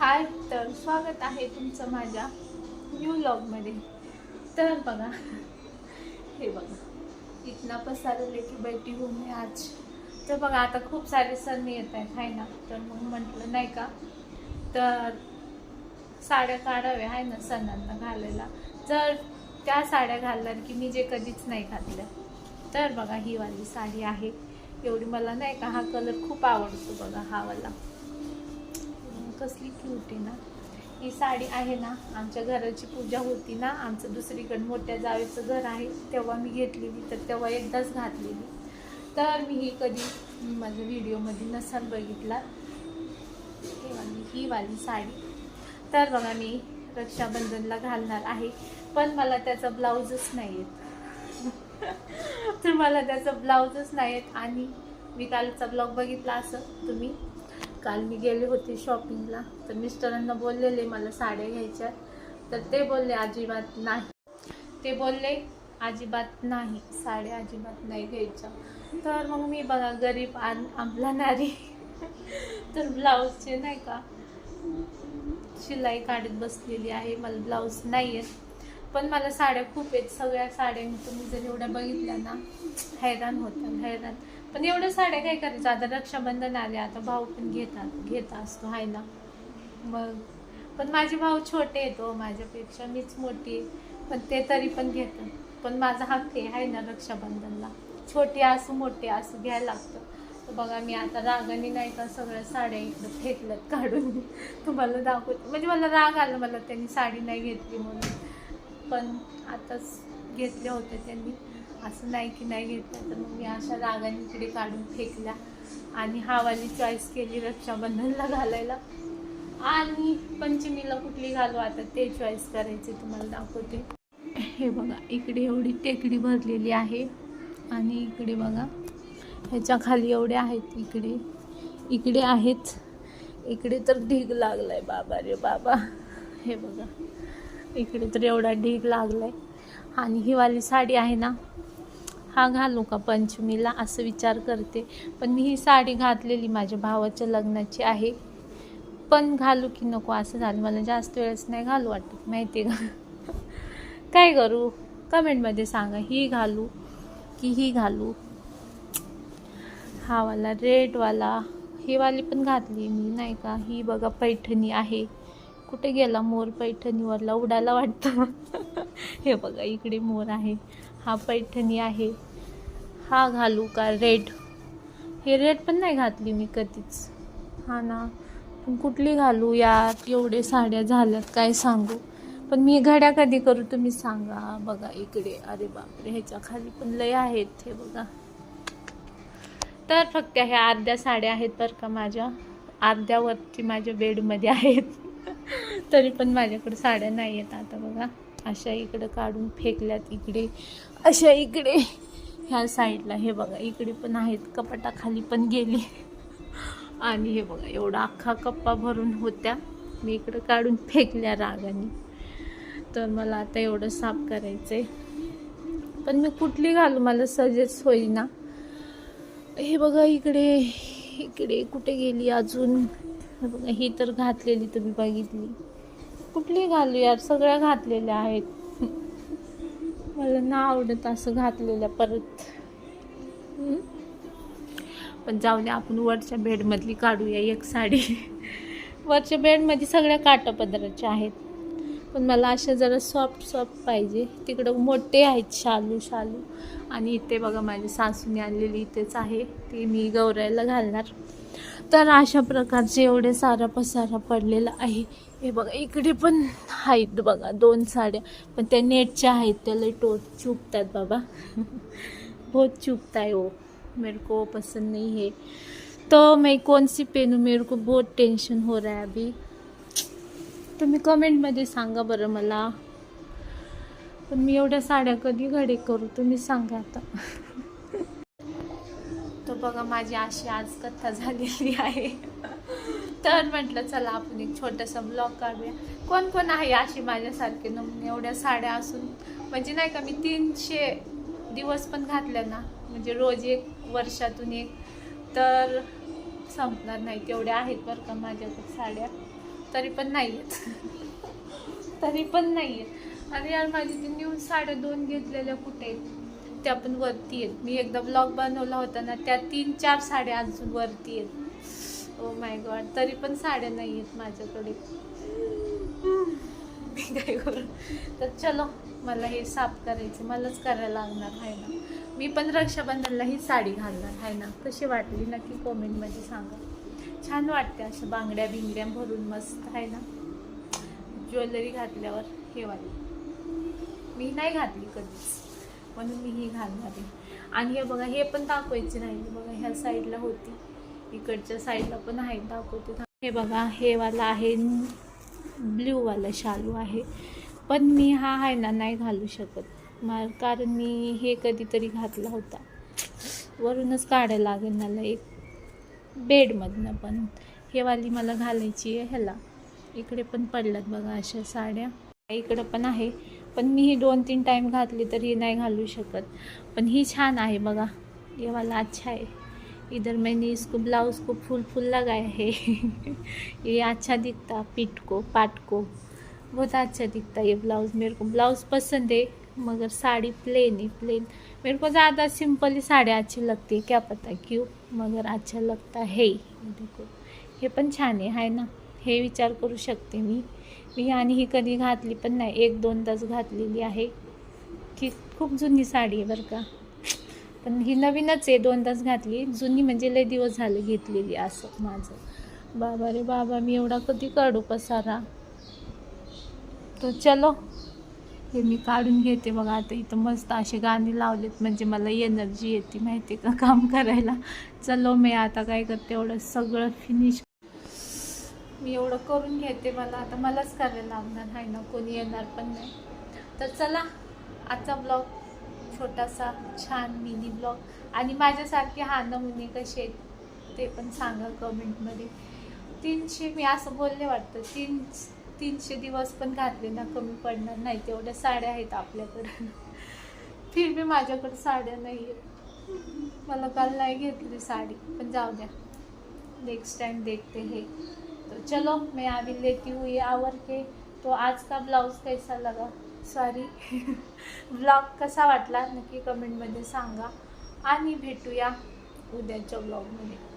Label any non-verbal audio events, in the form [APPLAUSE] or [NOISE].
हाय तर स्वागत आहे तुमचं माझ्या न्यू लॉगमध्ये तर बघा हे बघा. इतना पसारले की बैठी हूँ मी आज. तर बघा आता खूप सारे सण येत आहेत आहे ना? तर मग म्हटलं नाही का? तर साड्या काढाव्या आहे ना सणांना घालायला. जर त्या साड्या घालणार की मी जे कधीच नाही घातल्या. तर बघा ही वाली साडी आहे. एवढी मला नाही का हा कलर खूप आवडतो बघा हा वाला. कसली क्यूट आहे ना. ही साडी आहे ना आमच्या घराची पूजा होती ना आमचं दुसरीकडे मोठ्या जावेचं घर आहे तेव्हा मी घेतलेली तर तेव्हा एकदाच घातलेली. तर मी ही कधी माझ्या व्हिडिओमध्ये नसाल बघितला. हे मी ही वाली साडी. तर बघा मी रक्षाबंधनला घालणार आहे पण मला त्याचा ब्लाऊजच नाही येत. [LAUGHS] तर मला त्याचा ब्लाऊजच नाही येत आणि मी कालचा ब्लॉग बघितला असं तुम्ही? काल मी गेले होते शॉपिंगला तर मिस्टरांना बोललेले मला साड्या घ्यायच्या तर ते बोलले अजिबात नाही. ते बोलले अजिबात नाही साड्या अजिबात नाही घ्यायच्या. तर मग मी बघा गरीब आण आंबला नारी तर ब्लाऊजचे नाही का शिलाई काढत बसलेली आहे. मला ब्लाऊज नाही आहेत पण मला साड्या खूप आहेत. सगळ्या साड्या मी तुम्ही जर एवढ्या बघितल्या ना हैराण होतात हैराण. पण एवढ्या साड्या काय करायचं आता रक्षाबंधन आले आता भाऊ पण घेतात घेत असतो आहे ना? मग पण माझे भाऊ छोटे येतो हो, माझ्यापेक्षा मीच मोठी आहे. पण ते तरी पण घेतात. पण माझा हक्क आहे ना रक्षाबंधनला. छोटे असू मोठे असू घ्यायला लागतं. तर बघा मी आता रागाने नाही का सगळ्या साड्या इकडं फेकल्यात काढून. तुम्हाला दाखवत. म्हणजे मला राग आला मला त्यांनी साडी नाही घेतली म्हणून. पण आताच घेतले होते त्यांनी. असं नाही की नाही घेतलं तर मग मी अशा रागाने इकडे काढून फेकल्या आणि हावाली चॉईस केली रक्षाबंधनला घालायला. आणि पंचमीला कुठली घालू आता ते चॉईस करायचे तुम्हाला दाखवते. हे बघा इकडे एवढी टेकडी भरलेली आहे. आणि इकडे बघा ह्याच्या खाली एवढे आहेत इकडे. इकडे आहेत. इकडे तर ढीग लागलाय. बाबा रे बाबा. हे बघा इकडे तर एवढा ढीग लागलाय. आणि ही वाली साडी आहे ना हा घालू का? पंचमीला असं विचार करते. पण मी ही साडी घातलेली माझ्या भावाच्या लग्नाची आहे. पण घालू की नको असं झालं. मला जास्त वेळेस नाही घालू वाटत. माहिती आहे का? [LAUGHS] काय करू? कमेंटमध्ये सांगा. ही घालू की ही घालू? हा वाला रेडवाला ही वाली पण घातली मी नाही का? ही बघा पैठणी आहे. कुठे गेला मोर पैठणीवरला? उडाला वाटतं. [LAUGHS] हे बघा इकडे मोर आहे. हा पैठणी आहे. हा घालू का रेड? हे रेड पण नाही घातली मी कधीच. हा ना. पण कुठली घालू यार? एवढे साड्या झाल्यात काय सांगू? पण मी घड्या कधी करू तुम्ही सांगा. बघा इकडे. अरे बापरे ह्याच्या खाली पण लय आहेत हे बघा. तर फक्त ह्या अर्ध्या साड्या आहेत बरं का माझ्या. अर्ध्यावरती माझ्या बेडमध्ये आहेत. [LAUGHS] तरी पण माझ्याकडे साड्या नाही आहेत आता बघा. अशा इकडं काढून फेकल्यात इकडे अशा इकडे. ह्या साईडला हे बघा इकडे पण आहेत कपाटाखाली पण गेली. आणि हे बघा एवढा अख्खा कप्पा भरून होत्या. मी इकडं काढून फेकल्या रागाने. तर मला आता एवढं साफ करायचं आहे पण मी कुठली घालू मला सजेस्ट होईना. हे बघा इकडे इकडे कुठे गेली अजून? हे बघा ही तर घातलेली तुम्ही बघितली. कुठली घालू यार? सगळ्या घातलेल्या आहेत. मला ना आवडत असं घातलेल्या परत. पण जाऊ दे आपण वरच्या बेडमधली काढूया एक साडी. वरच्या बेडमध्ये सगळ्या काटापदराच्या आहेत. पण मला अशा जरा सॉफ्ट सॉफ्ट पाहिजे. तिकडं मोठे आहेत शालू शालू. आणि इथे बघा माझी सासूने आणलेली इथेच आहे. ती मी गौरायला घालणार. तर अशा प्रकारचे एवढे सारा पसारा पडलेला आहे. हे बघा इकडे पण आहेत बघा दोन साड्या. पण त्या नेटच्या आहेत त्याला टोट चुपतात बाबा. [LAUGHS] बहुत चुपता है. वो मेरे को पसंद नहीं है. तो मैं कौन सी पहनूँ? मेरे को बहुत टेंशन हो रहा है अभी. तुम्ही कमेंटमध्ये सांगा बरं मला. पण मी एवढ्या साड्या कधी घडे करू? तुम्ही सांगा आता. [LAUGHS] बघा माझी अशी आज कथा झालेली आहे. तर म्हटलं चला आपण एक छोटंसं ब्लॉग काढूया. कोण कोण आहे अशी माझ्यासारखे? नमुने एवढ्या साड्या असून म्हणजे नाही का मी तीनशे दिवस पण घातल्या ना. म्हणजे रोज एक वर्षातून एक. तर संपणार नाही. तेवढ्या आहेत बरं का माझ्याकडे साड्या. तरी पण नाही आहेत. [LAUGHS] तरी पण नाही आहेत. आणि यार माझी ती न्यू साड्या दोन घेतलेल्या कुठे आहेत? त्या पण वरती आहेत. मी एकदा ब्लॉग बनवला होता ना त्या तीन चार साड्या अजून वरती आहेत. ओ माय गॉड तरी पण साड्या नाही आहेत माझ्याकडे. मी काय करू? तर चलो मला हे साफ करायचं मलाच करायला लागणार आहे ना. मी पण रक्षाबंधनला ही साडी घालणार आहे ना. कशी वाटली नक्की कॉमेंटमध्ये सांगा. छान वाटते अशा बांगड्या बिंगड्या भरून मस्त आहे ना. ज्वेलरी घातल्यावर हे वाली मी नाही घातली कधीच. म्हणून मी ही घालणार आहे. आणि हे बघा हे पण दाखवायचे नाही. बघा ह्या साईडला होती. इकडच्या साईडला पण आहे दाखवते हे बघा हे वाला आहे ब्ल्यूवाला शालू आहे. पण मी हा आहे ना नाही घालू शकत. मा कारण मी हे कधीतरी घातला होता. वरूनच काढायला लागेल मला एक बेडमधनं पण. हे वाली मला घालायची आहे ह्याला. इकडे पण पडल्यात बघा अशा साड्या. इकडं पण आहे. पण मी ही दोन तीन टाईम घातली तर ही नाही घालू शकत. पण ही छान आहे बघा. ये वाला अच्छा है इधर मैंने इसको ब्लाउज को फूल फूल लगाया है ये अच्छा दिखता. पीठ को पाट को बहुत अच्छा दिखता ये ब्लाउज मेरे को. ब्लाउज पसंद है मगर साड़ी प्लेन है प्लेन मेरे को ज़्यादा सिंपल ही साड़ी अच्छी लगती है क्या पता क्यों? मगर अच्छा लगता है. देखो. हे पण छान आहे ना? हे विचार करू शकते मी. मी आणि ही कधी घातली पण नाही. एक दोन तास घातलेली आहे. की खूप जुनी साडी आहे बरं का. पण ही नवीनच आहे. दोन तास घातली. जुनी म्हणजे लय दिवस झाले घेतलेली असं माझं. बाबा रे बाबा मी एवढा कधी काढू पसारा? तर चलो. हे मी काढून घेते बघा. आता इथं मस्त असे गाणे लावलेत. म्हणजे मला एनर्जी येते. माहिती का? काम करायला. चलो मी आता काय करते? एवढं सगळं फिनिश मी एवढं करून घेते मला. आता मलाच करायला लागणार आहे ना कोणी येणार पण नाही. तर चला आजचा ब्लॉग छोटासा छान मिनी ब्लॉग आणि माझ्यासारखे हा नमुने कसे आहेत ते पण सांगा कमेंटमध्ये तीनशे मी असं बोलले वाटतं तीन तीनशे दिवस पण घातले ना कमी पडणार नाही. तेवढ्या साड्या आहेत आपल्याकडं. फिर मी माझ्याकडं साड्या नाही आहेत मला काल नाही घेतली साडी पण जाऊ द्या. नेक्स्ट टाइम देखते हे. तो चलो मैं अभी लेती हूँ ये आवर के। तो आज का ब्लाउज कैसा लगा? सॉरी ब्लॉग [LAUGHS] कसा वाटला? नक्की कमेंटमध्ये सांगा. आणि भेटूया उद्याच्या ब्लॉगमध्ये